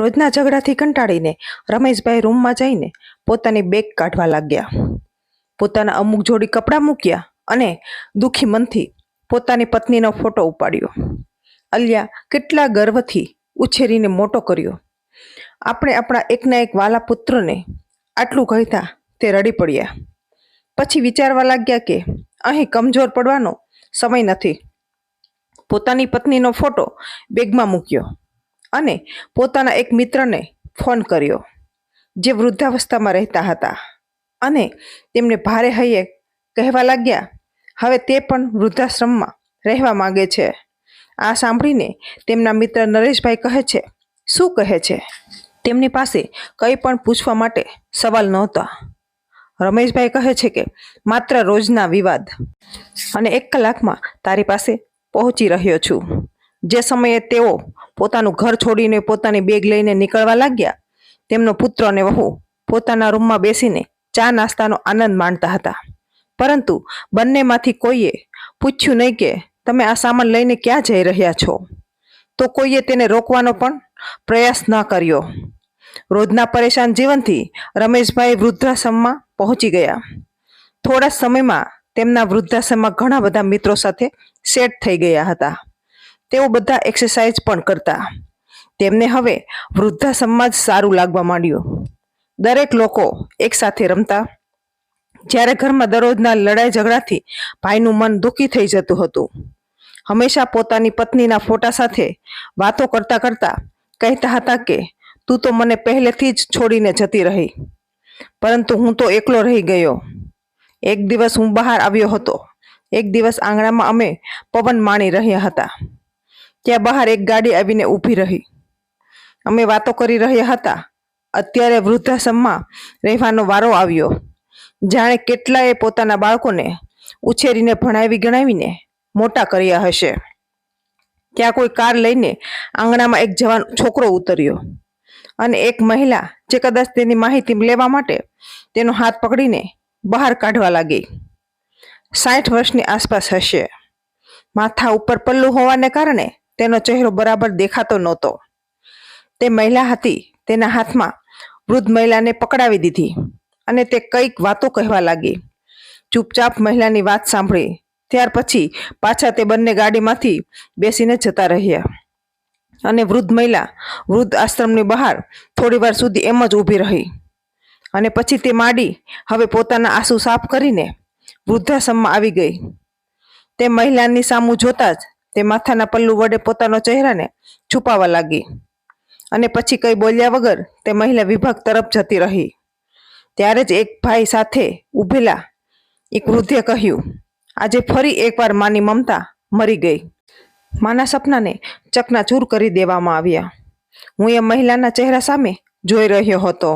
રોજના ઝઘડાથી કંટાળીને રમેશભાઈ રૂમમાં જઈને પોતાની બેગ કાઢવા લાગ્યા. પોતાના અમુક જોડી કપડાં મૂક્યા અને દુઃખી મનથી પોતાની પત્નીનો ફોટો ઉપાડ્યો. અલ્યા, કેટલા ગર્વથી ઉછેરીને મોટો કર્યો. આપણે આપણા એકના એક વાલા પુત્રને આટલું કહેતા તે રડી પડ્યા. પછી વિચારવા લાગ્યા કે અહીં કમજોર પડવાનો સમય નથી. પોતાની પત્નીનો ફોટો બેગમાં મૂક્યો. અને પોતાના એક મિત્રને ફોન કર્યો, જે વૃદ્ધાવસ્થામાં રહેતા હતા. અને તેમને ભારે હૈયે કહેવા લાગ્યા, હવે તે પણ વૃદ્ધાશ્રમમાં રહેવા માગે છે. આ સાંભળીને તેમના મિત્ર નરેશભાઈ કહે છે, શું કહે છે? તેમની પાસે કંઈ પણ પૂછવા માટે સવાલ નહોતા. રમેશભાઈ કહે છે કે, માત્ર રોજના વિવાદ અને એક કલાકમાં તારી પાસે પહોંચી રહ્યો છું. જે સમયે તેઓ પોતાનું ઘર છોડીને પોતાની બેગ લઈને નીકળવા લાગ્યા. તેમનો પુત્ર અને વહુ પોતાના રૂમમાં બેસીને ચા નાસ્તાનો આનંદ માણતા હતા. પરંતુ બંનેમાંથી કોઈએ પૂછ્યું નહીં કે તમે આ સામાન લઈને ક્યાં જઈ રહ્યા છો? તો કોઈએ તેને રોકવાનો પણ પ્રયાસ ન કર્યો. રોજના પરેશાન જીવનથી રમેશભાઈ વૃદ્ધાશ્રમમાં પહોંચી ગયા. થોડા સમયમાં તેમના વૃદ્ધાશ્રમમાં ઘણા બધા મિત્રો સાથે સેટ થઈ ગયા હતા. તેઓ બધા એક્સરસાઇઝ પણ કરતા. તેમને હવે વૃદ્ધાશ્રમમાં જ સારું લાગવા માંડ્યું. દરેક લોકો એકસાથે રમતા. જ્યારે ઘરમાં દરરોજના લડાઈ ઝઘડાથી ભાઈનું મન દુઃખી થઈ જતું હતું. હંમેશા પોતાની પત્નીના ફોટા સાથે વાતો કરતા કરતા કહેતા હતા કે, તું તો મને પહેલેથી જ છોડીને જતી રહી. પરંતુ હું તો એકલો રહી ગયો. એક દિવસ હું બહાર આવ્યો હતો. એક દિવસ આંગણામાં અમે પવન માણી રહ્યા હતા. ત્યાં બહાર એક ગાડી આવીને ઊભી રહી. અમે વાતો કરી રહ્યા હતા. અત્યારે વૃદ્ધાશ્રમમાં રહેવાનો વારો આવ્યો. જાણે કેટલાએ પોતાના બાળકોને ઉછેરીને ભણાવી ગણાવીને મોટા કર્યા હશે. ત્યાં કોઈ કાર લઈને આંગણામાં એક જવાન છોકરો ઉતર્યો અને એક મહિલા જે કદાચ તેની માહિતી લેવા માટે તેનો હાથ પકડીને બહાર કાઢવા લાગી. સાઠ વર્ષની આસપાસ હશે. માથા ઉપર પલ્લું હોવાને કારણે તેનો ચહેરો બરાબર દેખાતો નહોતો. તે મહિલા હતી, તેના હાથમાં વૃદ્ધ મહિલાને પકડાવી દીધી અને તે કંઈક વાતો કહેવા લાગી. ચૂપચાપ મહિલાની વાત સાંભળી, ત્યાર પછી પાછા તે બંને ગાડીમાંથી બેસીને જતા રહ્યા. અને વૃદ્ધ મહિલા વૃદ્ધ આશ્રમની બહાર થોડીવાર સુધી એમ જ ઊભી રહી. અને પછી તે માડી, હવે પોતાના આંસુ સાફ કરીને વૃદ્ધાશ્રમમાં આવી ગઈ. તે મહિલાની સામું જોતા જ તે માથાના પલ્લુ વડે પોતાનો ચહેરાને છુપાવા લાગી. અને પછી કંઈ બોલ્યા વગર તે મહિલા વિભાગ તરફ જતી રહી. ત્યારે જ એક ભાઈ સાથે ઊભેલા એક વૃદ્ધે કહ્યું, આજે ફરી એકવાર માની મમતા મરી ગઈ. માના સપનાને ચકનાચૂર કરી દેવામાં આવ્યા. હું એ મહિલાના ચહેરા સામે જોઈ રહ્યો હતો.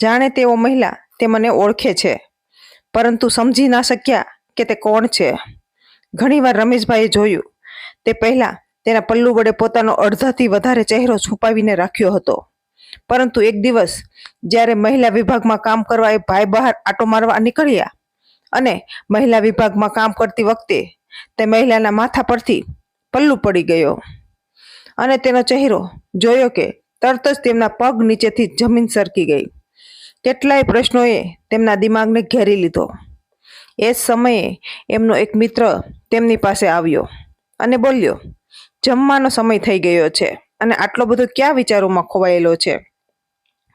જાણે તેઓ મહિલા તે મને ઓળખે છે, પરંતુ સમજી ના શક્યા કે તે કોણ છે. ઘણીવાર રમેશભાઈએ જોયું તે પહેલા તેના પલ્લુ વડે પોતાનો અડધાથી વધારે ચહેરો છુપાવીને રાખ્યો હતો. પરંતુ એક દિવસ, જ્યારે મહિલા વિભાગમાં કામ કરવા એ ભાઈ બહાર આટો મારવા નીકળ્યા અને મહિલા વિભાગમાં કામ કરતી વખતે તે મહિલાના માથા પરથી પલ્લુ પડી ગયો અને તેનો ચહેરો જોયો કે તરત જ તેમના પગ નીચેથી જમીન સરકી ગઈ. કેટલાય પ્રશ્નોએ તેમના દિમાગને ઘેરી લીધો. એ સમયે એમનો એક મિત્ર તેમની પાસે આવ્યો. અને બોલ્યો, જમવાનો સમય થઈ ગયો છે અને આટલો બધો ક્યાં વિચારોમાં ખોવાયેલો છે?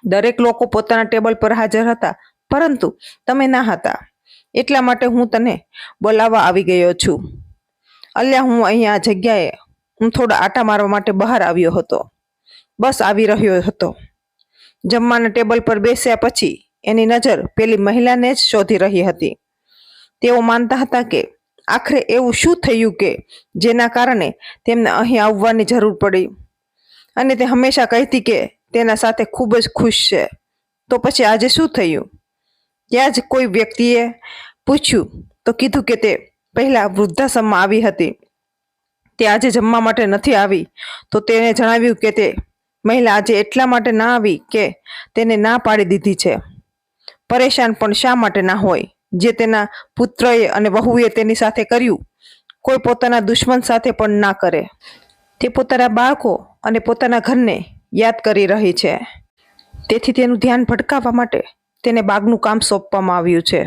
દરેક લોકો પોતાના ટેબલ પર હાજર હતા, પરંતુ તમે ના હતા. એટલા માટે હું તને બોલાવવા આવી ગયો છું. અલ્યા, હું અહીંયા આ જગ્યાએ, હું થોડા આટા મારવા માટે બહાર આવ્યો હતો. બસ આવી રહ્યો હતો. જમવાના ટેબલ પર બેસ્યા પછી એની નજર પેલી મહિલાને જ શોધી રહી હતી. તેઓ માનતા હતા કે આખરે એવું શું થયું કે જેના કારણે તેમને અહીં આવવાની જરૂર પડી? અને તે હંમેશા કહેતી કે તેના સાથે ખૂબ જ ખુશ છે. તો પછી આજે શું થયું? ત્યાં જ કોઈ વ્યક્તિએ પૂછ્યું, તો કીધું કે તે પહેલાં વૃદ્ધાશ્રમમાં આવી હતી. તે આજે જમવા માટે નથી આવી. તો તેણે જણાવ્યું કે તે મહિલા આજે એટલા માટે ના આવી કે તેને ના પાડી દીધી છે. પરેશાન પણ શા માટે ના હોય? જે તેના પુત્રએ અને વહુએ તેની સાથે કર્યું, કોઈ પોતાના દુશ્મન સાથે પણ ના કરે. તે પોતાના બાળકો અને પોતાના ઘરને યાદ કરી રહી છે. તેથી તેનું ધ્યાન ભટકાવવા માટે તેને બાગનું કામ સોંપવામાં આવ્યું છે.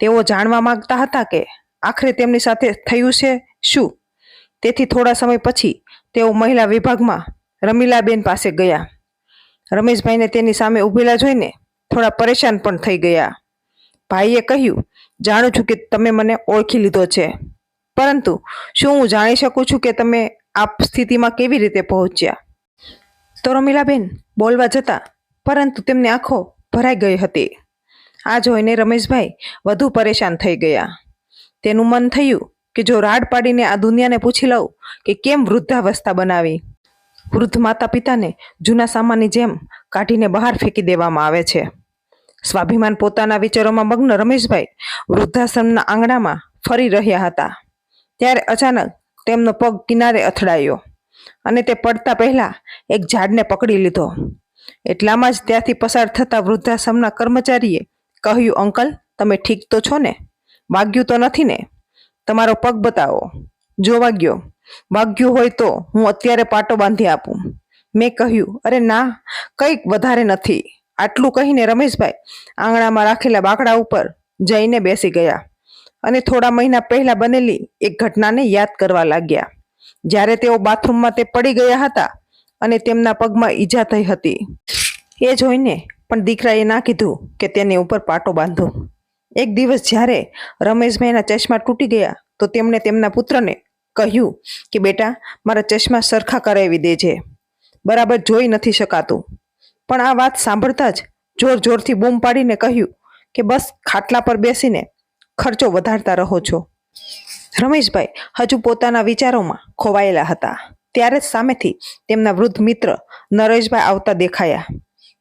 તેઓ જાણવા માગતા હતા કે આખરે તેમની સાથે થયું છે શું? તેથી થોડા સમય પછી તેઓ મહિલા વિભાગમાં રમીલાબેન પાસે ગયા. રમેશભાઈને તેની સામે ઊભેલા જોઈને થોડા પરેશાન પણ થઈ ગયા. ભાઈએ કહ્યું, જાણું છું કે તમે મને ઓળખી લીધો છે. પરંતુ શું હું જાણી શકું છું કે તમે આ સ્થિતિમાં કેવી રીતે પહોંચ્યા? તો રમીલાબેન, બોલવા જતા, પરંતુ તેમની આંખો ભરાઈ ગઈ હતી. આ જોઈને રમેશભાઈ વધુ પરેશાન થઈ ગયા. તેનું મન થયું કે જો રાડ પાડીને આ દુનિયાને પૂછી લઉં કે કેમ વૃદ્ધાવસ્થા બનાવી. વૃદ્ધ માતા પિતાને જૂના સામાનની જેમ કાઢીને બહાર ફેંકી દેવામાં આવે છે. સ્વાભિમાન પોતાના વિચારોમાં મગ્ન રમેશભાઈ વૃદ્ધાશ્રમના આંગણામાં ફરી રહ્યા હતા. ત્યારે અચાનક તેમનો પગ કિનારે અથડાયો અને તે પડતા પહેલાં એક ઝાડને પકડી લીધો. એટલામાં જ ત્યાંથી પસાર થતા વૃદ્ધાશ્રમના કર્મચારીએ કહ્યું, અંકલ, તમે ઠીક તો છો ને? વાગ્યું તો નથી ને? તમારો પગ બતાવો. જો વાગ્યો વાગ્યું હોય તો હું અત્યારે પાટો બાંધી આપું. મેં કહ્યું, અરે ના, કંઈક વધારે નથી. આટલું કહીને રમેશભાઈ આંગણામાં રાખેલા બાકડા ઉપર જઈને બેસી ગયા અને થોડા મહિના પહેલા બનેલી એક ઘટનાને યાદ કરવા લાગ્યા. જ્યારે તેઓ બાથરૂમમાં તે પડી ગયા હતા અને તેમના પગમાં ઈજા થઈ હતી. એ જોઈને પણ દીકરાએ ના કીધું કે તેની ઉપર પાટો બાંધો. એક દિવસ જ્યારે રમેશભાઈના ચશ્મા તૂટી ગયા, તો તેમણે તેમના પુત્રને કહ્યું કે, બેટા, મારા ચશ્મા સરખા કરાવી દેજે. બરાબર જોઈ નથી શકાતું. પણ આ વાત સાંભળતા જ જોર જોરથી બૂમ પાડીને કહ્યું કે બસ ખાટલા પર બેસીને ખર્ચો વધારતા રહો છો. રમેશભાઈ હજુ પોતાના વિચારોમાં ખોવાયેલા હતા. ત્યારે જ સામેથી તેમના વૃદ્ધ મિત્ર નરેશભાઈ આવતા દેખાયા.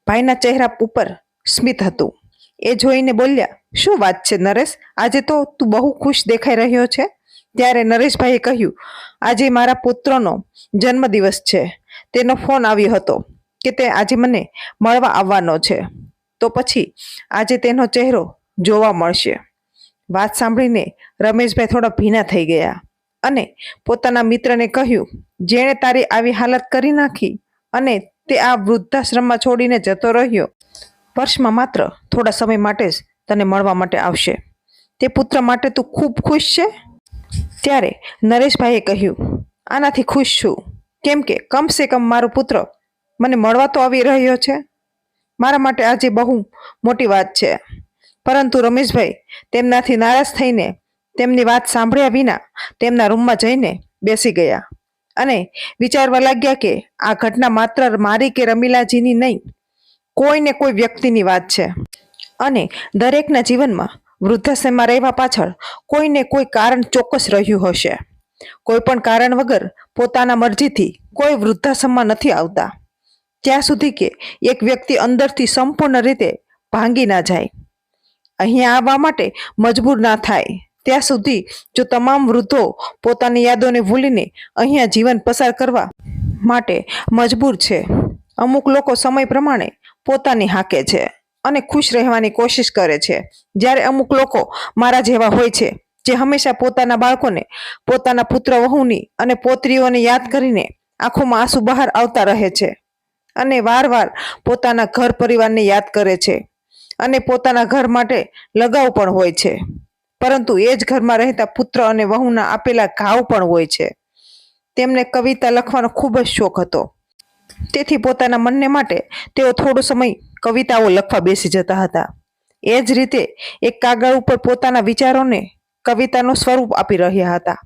ભાઈના ચહેરા ઉપર સ્મિત હતું. એ જોઈને બોલ્યા, શું વાત છે નરેશ? આજે તો તું બહુ ખુશ દેખાઈ રહ્યો છે? ત્યારે નરેશભાઈએ કહ્યું, આજે મારા પુત્રનો જન્મદિવસ છે. તેનો ફોન આવ્યો હતો. કે તે આજે મને મળવા આવવાનો છે. તો પછી આજે તેનો ચહેરો જોવા મળશે. વાત સાંભળીને રમેશભાઈ થોડા ભીના થઈ ગયા અને પોતાના મિત્રને કહ્યું, જેણે તારી આવી હાલત કરી નાખી અને તે આ વૃદ્ધાશ્રમમાં છોડીને જતો રહ્યો, વર્ષમાં માત્ર થોડા સમય માટે જ તને મળવા માટે આવશે. તે પુત્ર માટે તું ખૂબ ખુશ છે? ત્યારે નરેશભાઈએ કહ્યું, આનાથી ખુશ છું. કેમ કે કમસે કમ મારો પુત્ર મને મળવા તો આવી રહ્યો છે. મારા માટે આજે બહુ મોટી વાત છે. પરંતુ રમેશભાઈ, તેમનાથી નારાજ થઈને તેમની વાત સાંભળ્યા વિના તેમના રૂમમાં જઈને બેસી ગયા. અને વિચારવા લાગ્યા કે આ ઘટના માત્ર મારી કે રમીલાજીની નહીં, કોઈને કોઈ વ્યક્તિની વાત છે. અને દરેકના જીવનમાં વૃદ્ધાશ્રમમાં રહેવા પાછળ કોઈને કોઈ કારણ ચોક્કસ રહ્યું હશે. કોઈ પણ કારણ વગર પોતાના મરજીથી કોઈ વૃદ્ધાશ્રમમાં નથી આવતા. ત્યાં સુધી કે એક વ્યક્તિ અંદરથી સંપૂર્ણ રીતે ભાંગી ના જાય. અહીંયા આવવા માટે મજબૂર ના થાય. ત્યાં સુધી જો તમામ વૃદ્ધો પોતાની યાદોને ભૂલીને અહીંયા જીવન પસાર કરવા માટે મજબૂર છે. અમુક લોકો સમય પ્રમાણે પોતાની હાકે છે અને ખુશ રહેવાની કોશિશ કરે છે. જ્યારે અમુક લોકો મારા જેવા હોય છે, જે હંમેશા પોતાના બાળકોને, પોતાના પુત્ર વહુની અને પોત્રીઓને યાદ કરીને આંખોમાં આંસુ બહાર આવતા રહે છે. અને વારવાર પોતાના ઘર પરિવારને યાદ કરે છે. અને પોતાના ઘર માટે લગાવ પણ હોય છે. પરંતુ એ જ ઘરમાં રહેતા પુત્ર અને વહુના આપેલા ઘાવ પણ હોય છે. તેમને કવિતા લખવાનો ખૂબ જ શોખ હતો. તેથી પોતાના મનને માટે તેઓ થોડો સમય કવિતાઓ લખવા બેસી જતા હતા. એ જ રીતે એક કાગળ ઉપર પોતાના વિચારોને કવિતાનું સ્વરૂપ આપી રહ્યા હતા.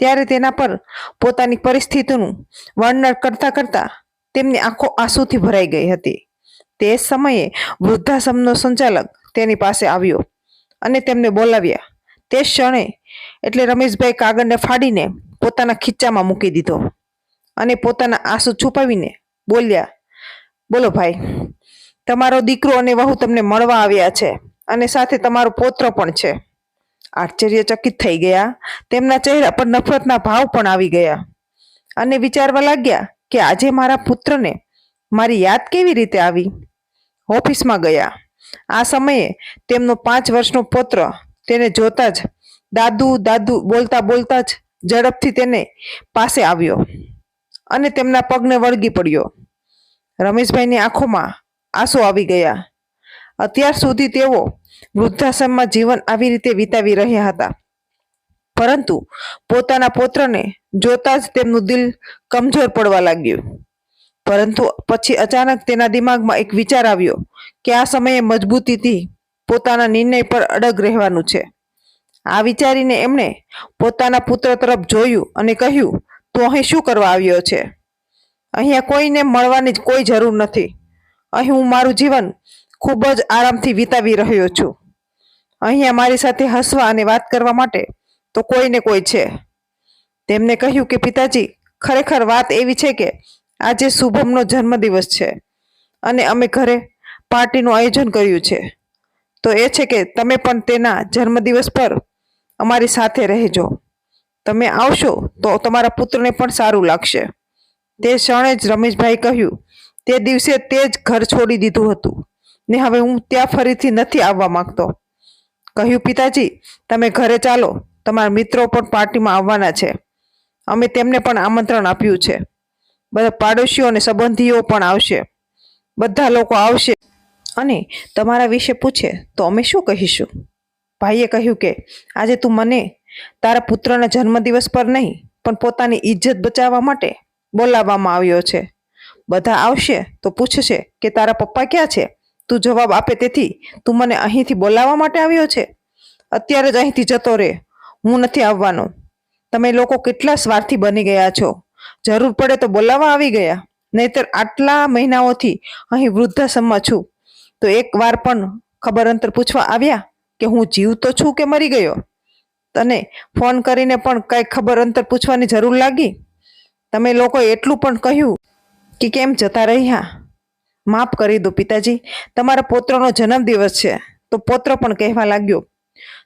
ત્યારે તેના પર પોતાની પરિસ્થિતિનું વર્ણન કરતા કરતા તેમની આંખો આંસુથી ભરાઈ ગઈ હતી. તે સમયે વૃદ્ધાશ્રમનો સંચાલક તેની પાસે આવ્યો અને તેમને બોલાવ્યા. તે ક્ષણે એટલે રમેશભાઈ કાગળને ફાડીને પોતાના ખીચ્ચામાં મૂકી દીધો અને પોતાના આંસુ છુપાવીને બોલ્યા, બોલો ભાઈ, તમારો દીકરો અને વહુ તમને મળવા આવ્યા છે અને સાથે તમારો પોત્ર પણ છે. આશ્ચર્યચકિત થઈ ગયા. તેમના ચહેરા પર નફરતના ભાવ પણ આવી ગયા અને વિચારવા લાગ્યા કે આજે મારા પુત્રને મારી યાદ કેવી રીતે આવી? ઓફિસમાં ગયા. આ સમયે તેમનો પાંચ વર્ષનો પુત્ર તેને જોતા જ દાદુ દાદુ બોલતા બોલતા જ ઝડપથી તેને પાસે આવ્યો અને તેમના પગને વળગી પડ્યો. રમેશભાઈની આંખોમાં આંસુ આવી ગયા. અત્યાર સુધી તેઓ વૃદ્ધાશ્રમમાં જીવન આવી રીતે વિતાવી રહ્યા હતા. પરંતુ પોતાના પુત્રને જોતા જ તેમનું દિલ કમજોર પડવા લાગ્યું. પરંતુ પછી અચાનક તેના દિમાગમાં એક વિચાર આવ્યો કે આ સમયે મજબૂતીથી પોતાના નિર્ણય પર અડગ રહેવાનું છે. આ વિચારીને એમણે પોતાના પુત્ર તરફ જોયું અને કહ્યું, તું અહીં શું કરવા આવ્યો છે? અહીંયા કોઈને મળવાની જ કોઈ જરૂર નથી. અહીં હું મારું જીવન ખૂબ જ આરામથી વિતાવી રહ્યો છું. અહીંયા મારી સાથે હસવા અને વાત કરવા માટે તો કોઈને કોઈ છે. તેમને કહ્યું કે, પિતાજી, ખરેખર વાત એવી છે કે, આજે શુભમનો જન્મદિવસ છે અને અમે ઘરે પાર્ટીનું આયોજન કર્યું છે. તો એ છે કે, તમે પણ તેના જન્મદિવસ પર અમારી સાથે રહેજો. તમે આવશો તો તમારા પુત્રને પણ સારું લાગશે. તે ક્ષણે જ રમેશભાઈ કહ્યું, તે દિવસે તે જ ઘર છોડી દીધું હતું. ને હવે હું ત્યાં ફરીથી નથી આવવા માંગતો. કહ્યું, પિતાજી, તમે ઘરે ચાલો. તમારા મિત્રો પણ પાર્ટીમાં આવવાના છે. અમે તેમને પણ આમંત્રણ આપ્યું છે. બધા પાડોશીઓ અને સંબંધીઓ પણ આવશે. બધા લોકો આવશે. અને તમારા વિશે પૂછે તો અમે શું કહીશું? ભાઈએ કહ્યું કે, આજે તું મને તારા પુત્રના જન્મદિવસ પર નહીં, પણ પોતાની ઇજ્જત બચાવવા માટે બોલાવવામાં આવ્યો છે. બધા આવશે તો પૂછશે કે તારા પપ્પા ક્યાં છે? તું જવાબ આપે તેથી તું મને અહીંથી બોલાવવા માટે આવ્યો છે? અત્યારે જ અહીંથી જતો રહે હું નથી આવવાનો. તમે લોકો કેટલા સ્વાર્થી બની ગયા છો. જરૂર પડે તો બોલાવવા આવી ગયા. નહીતર આટલા મહિનાઓથી અહીં વૃદ્ધાશ્રમમાં છું. તો એક વાર પણ ખબર અંતર પૂછવા આવ્યા કે હું જીવતો છું કે મરી ગયો? તને ફોન કરીને પણ કઈ ખબર અંતર પૂછવાની જરૂર લાગી? તમે લોકો એટલું પણ કહ્યું કે કેમ જતા રહ્યા? માફ કરી દો પિતાજી, તમારા પોત્રનો જન્મદિવસ છે, તો પોત્ર પણ કહેવા લાગ્યો.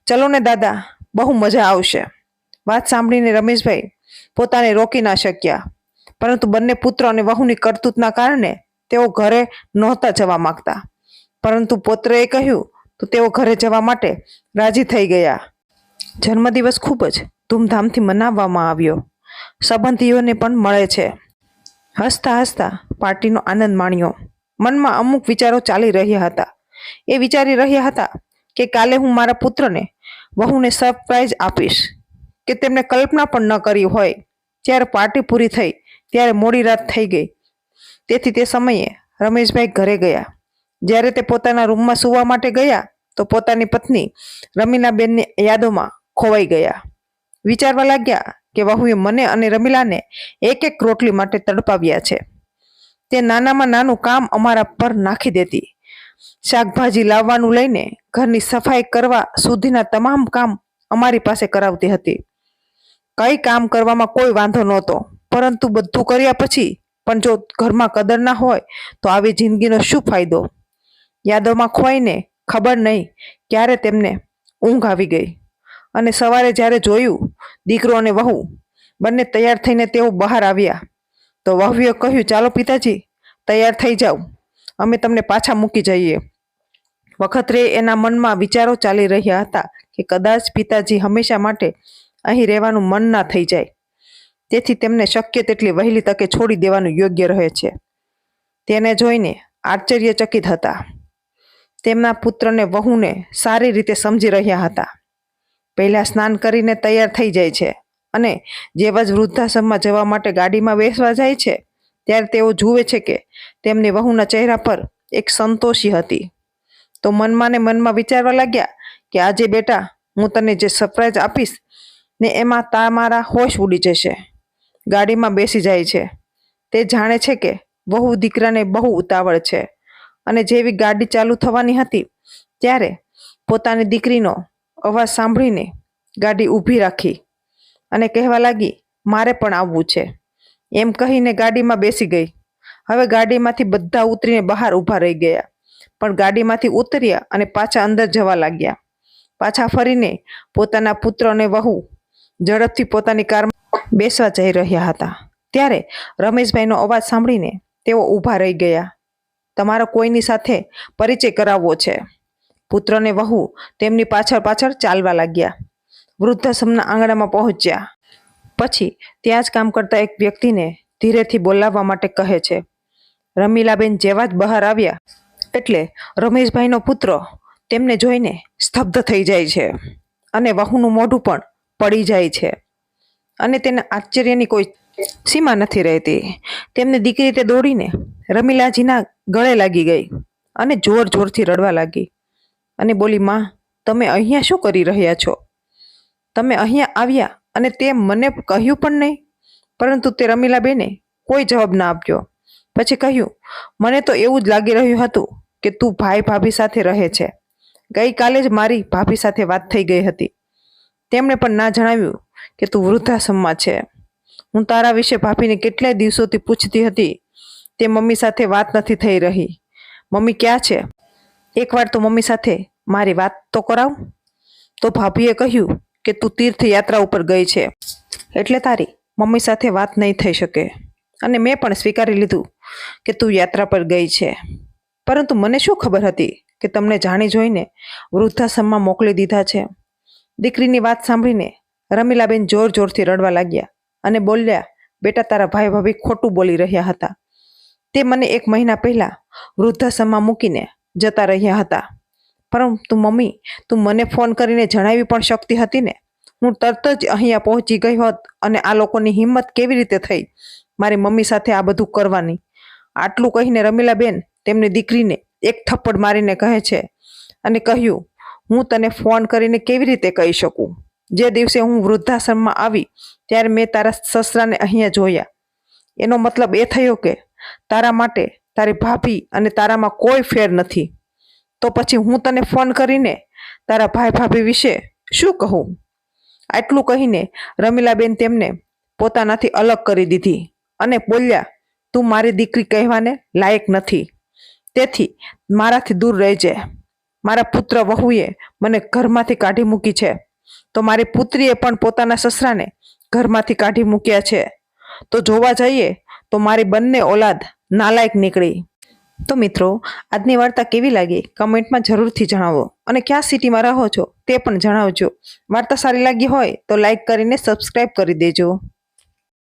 ચલો ને દાદા બહુ મજા આવશે. વાત સાંભળીને રમેશભાઈ પોતાને રોકી ના શક્યા. પરંતુ બંને પુત્ર અને વહુની કરતૂતના કારણે તેઓ ઘરે નહોતા જવા માંગતા. પરંતુ પોત્રએ કહ્યું, તો તેઓ ઘરે જવા માટે રાજી થઈ ગયા. જન્મદિવસ ખૂબ જ ધૂમધામથી મનાવવામાં આવ્યો. સંબંધીઓને પણ મળે છે. હસતા હસતા પાર્ટીનો આનંદ માણ્યો. મનમાં અમુક વિચારો ચાલી રહ્યા હતા. એ વિચારી રહ્યા હતા કે કાલે હું મારા પુત્રને વહુને સરપ્રાઈઝ આપીશ કે તેમને કલ્પના પણ ન કરી હોય. જ્યારે પાર્ટી પૂરી થઈ, ત્યારે મોડી રાત થઈ ગઈ. તેથી તે સમયે રમેશભાઈ ઘરે ગયા. જ્યારે તે પોતાના રૂમમાં સૂવા માટે ગયા, તો પોતાની પત્ની રમીલાબેનની યાદોમાં ખોવાઈ ગયા. વિચારવા લાગ્યા કે વહુએ મને અને રમીલાને એક એક રોટલી માટે તડપાવ્યા છે. તે નાનામાં નાનું કામ અમારા પર નાખી દેતી. શાકભાજી લાવવાનું લઈને ઘરની સફાઈ કરવા સુધીના તમામ કામ અમારી પાસે કરાવતી હતી. કઈ કામ કરવામાં કોઈ વાંધો નહોતો, પરંતુ બધું કર્યા પછી, પણ જો ઘરમાં કદર ના હોય, તો આવી જિંદગીનો શું ફાયદો? યાદોમાં ખોવાઈને ખબર નહીં ક્યારે તેમને ઊંઘ આવી ગઈ. અને સવારે જ્યારે જોયું, દીકરો અને વહુ બંને તૈયાર થઈને તેઓ બહાર આવ્યા, તો વહુએ કહ્યું, ચાલો પિતાજી, તૈયાર થઈ જાઓ. અમે તમને પાછા મૂકી જઈએ. વખતરે એના મનમાં વિચારો ચાલી રહ્યા હતા કે કદાચ પિતાજી હંમેશા માટે અહીં રહેવાનું મન ના થઈ જાય. તેથી તેમને શક્ય તેટલી વહેલી તકે છોડી દેવાનું યોગ્ય રહે છે. તેને જોઈને આશ્ચર્યચકિત હતા. તેમના પુત્રને વહુને સારી રીતે સમજી રહ્યા હતા. પહેલાં સ્નાન કરીને તૈયાર થઈ જાય છે અને જેવા જ વૃદ્ધાશ્રમમાં જવા માટે ગાડીમાં બેસવા જાય છે ત્યારે તેઓ જુએ છે કે તેમની વહુના ચહેરા પર એક સંતોષી હતી. તો મનમાં ને મનમાં વિચારવા લાગ્યા કે આજે બેટા, હું તને જે સરપ્રાઈઝ આપીશ ને એમાં તમારા હોશ ઉડી જશે. ગાડીમાં બેસી જાય છે. તે જાણે છે કે વહુ દીકરાને બહુ ઉતાવળ છે અને જેવી ગાડી ચાલુ થવાની હતી ત્યારે પોતાની દીકરીનો અવાજ સાંભળીને ગાડી ઊભી રાખી અને કહેવા લાગી, મારે પણ આવવું છે. એમ કહીને ગાડીમાં બેસી ગઈ. હવે ગાડીમાંથી બધા ઉતરીને બહાર ઊભા રહી ગયા. પણ ગાડીમાંથી ઉતર્યા અને પાછા અંદર જવા લાગ્યા. પાછા ફરીને પોતાના પુત્ર અને વહુ ઝડપથી પોતાની કારમાં બેસવા જઈ રહ્યા હતા. ત્યારે રમેશભાઈનો અવાજ સાંભળીને તેઓ ઊભા રહી ગયા. તમારો કોઈની સાથે પરિચય કરાવવો છે? પુત્રને વહુ તેમની પાછળ પાછળ ચાલવા લાગ્યા. વૃદ્ધાશ્રમના આંગણામાં પહોંચ્યા. પછી ત્યાં જ કામ કરતા એક વ્યક્તિને ધીરેથી બોલાવવા માટે કહે છે, રમીલાબેન જેવા જ બહાર આવ્યા એટલે રમેશભાઈનો પુત્ર તેમને જોઈને સ્તબ્ધ થઈ જાય છે અને વહુનું મોઢું પણ પડી જાય છે અને તેના આશ્ચર્યની કોઈ સીમા નથી રહેતી. તેમની દીકરી તે દોડીને રમીલાજીના ગળે લાગી ગઈ અને જોર જોરથી રડવા લાગી અને બોલી, માં, તમે અહીંયા શું કરી રહ્યા છો? તમે અહીંયા આવ્યા અને તે મને કહ્યું પણ નહીં. પરંતુ તે રમીલાબેને કોઈ જવાબ ના આપ્યો. પછી કહ્યું, મને તો એવું જ લાગી રહ્યું હતું કે તું ભાઈ ભાભી સાથે રહે છે. ગઈકાલે જ મારી ભાભી સાથે વાત થઈ ગઈ હતી. તેમણે પણ ના જણાવ્યું કે તું વૃદ્ધાશ્રમમાં છે. હું તારા વિશે ભાભીને કેટલાય દિવસોથી પૂછતી હતી. તે મમ્મી સાથે વાત નથી થઈ રહી. મમ્મી ક્યાં છે? એકવાર તો મમ્મી સાથે મારી વાત તો કરાવ. તો ભાભીએ કહ્યું કે તું તીર્થયાત્રા ઉપર ગઈ છે. એટલે તારી મમ્મી સાથે વાત નહીં થઈ શકે. અને મેં પણ સ્વીકારી લીધું કે તું યાત્રા પર ગઈ છે. પરંતુ મને શું ખબર હતી કે તમને જાણી જોઈને વૃદ્ધાશ્રમમાં મોકલી દીધા છે? દીકરીની વાત સાંભળીને રમીલાબેન જોર જોરથી રડવા લાગ્યા અને બોલ્યા, બેટા, તારા ભાઈ ભાભી ખોટું બોલી રહ્યા હતા. તે મને એક મહિના પહેલાં વૃદ્ધાશ્રમમાં મૂકીને જતા રહ્યા હતા. પરંતુ મમ્મી, તું મને ફોન કરીને જણાવી પણ શકતી હતી ને? હું તરત જ અહીંયા પહોંચી ગઈ હોત અને આ લોકોની હિંમત કેવી રીતે થઈ? મારી મમ્મી સાથે આ બધું કરવાની. આટલું કહીને રમીલાબેન તેમની દીકરીને એક થપ્પડ મારીને કહે છે અને કહ્યું, હું તને ફોન કરીને કેવી રીતે કહી શકું? જે દિવસે હું વૃદ્ધાશ્રમમાં આવી, ત્યારે મેં તારા સસરાને અહીંયા જોયા. એનો મતલબ એ થયો કે તારા માટે તારી ભાભી અને તારામાં કોઈ ફેર નથી. તો પછી હું તને ફોન કરીને તારા ભાઈ ભાભી વિશે શું કહું? આટલું કહીને રમીલાબેન તેમને પોતાનાથી અલગ કરી દીધી અને બોલ્યા, તું મારી દીકરી કહેવાને લાયક નથી. તેથી મારાથી દૂર રહેજે. મારા પુત્ર વહુએ મને ઘરમાંથી કાઢી મૂકી છે. તો મારી પુત્રીએ પણ પોતાના સસરાને ઘરમાંથી કાઢી મૂક્યા છે. તો જોવા જઈએ તો મારી બંને ઓલાદ નાલાયક નીકળી. તો મિત્રો, આજની વાર્તા કેવી લાગી? કમેન્ટમાં જરૂરથી જણાવો. અને ક્યાં સિટીમાં રહો છો તે પણ જણાવજો. વાર્તા સારી લાગી હોય તો લાઈક કરીને સબસ્ક્રાઈબ કરી દેજો.